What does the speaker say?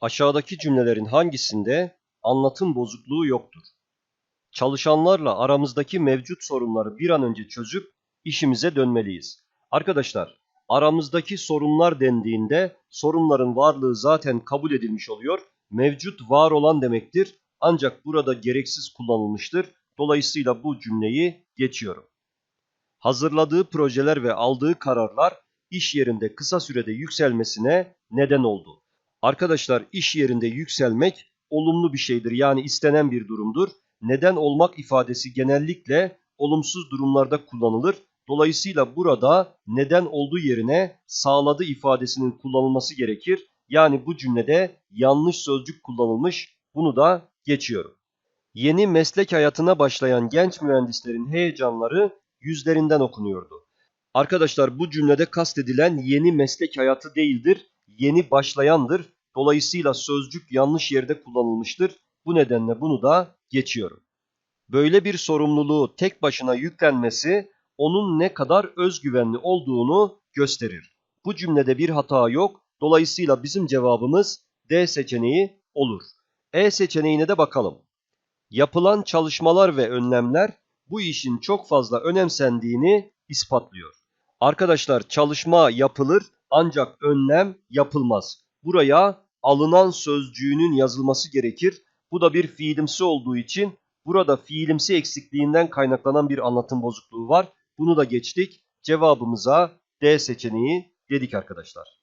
Aşağıdaki cümlelerin hangisinde anlatım bozukluğu yoktur? Çalışanlarla aramızdaki mevcut sorunları bir an önce çözüp işimize dönmeliyiz. Arkadaşlar, aramızdaki sorunlar dendiğinde sorunların varlığı zaten kabul edilmiş oluyor. Mevcut var olan demektir. Ancak burada gereksiz kullanılmıştır. Dolayısıyla bu cümleyi geçiyorum. Hazırladığı projeler ve aldığı kararlar iş yerinde kısa sürede yükselmesine neden oldu. Arkadaşlar iş yerinde yükselmek olumlu bir şeydir yani istenen bir durumdur. Neden olmak ifadesi genellikle olumsuz durumlarda kullanılır. Dolayısıyla burada neden olduğu yerine sağladı ifadesinin kullanılması gerekir. Yani bu cümlede yanlış sözcük kullanılmış. Bunu da geçiyorum. Yeni meslek hayatına başlayan genç mühendislerin heyecanları yüzlerinden okunuyordu. Arkadaşlar bu cümlede kastedilen yeni meslek hayatı değildir, yeni başlayandır. Dolayısıyla sözcük yanlış yerde kullanılmıştır. Bu nedenle bunu da geçiyorum. Böyle bir sorumluluğu tek başına yüklenmesi onun ne kadar özgüvenli olduğunu gösterir. Bu cümlede bir hata yok. Dolayısıyla bizim cevabımız D seçeneği olur. E seçeneğine de bakalım. Yapılan çalışmalar ve önlemler bu işin çok fazla önemsendiğini ispatlıyor. Arkadaşlar çalışma yapılır ancak önlem yapılmaz. Buraya alınan sözcüğünün yazılması gerekir. Bu da bir fiilimsi olduğu için burada fiilimsi eksikliğinden kaynaklanan bir anlatım bozukluğu var. Bunu da geçtik. Cevabımıza D seçeneği dedik arkadaşlar.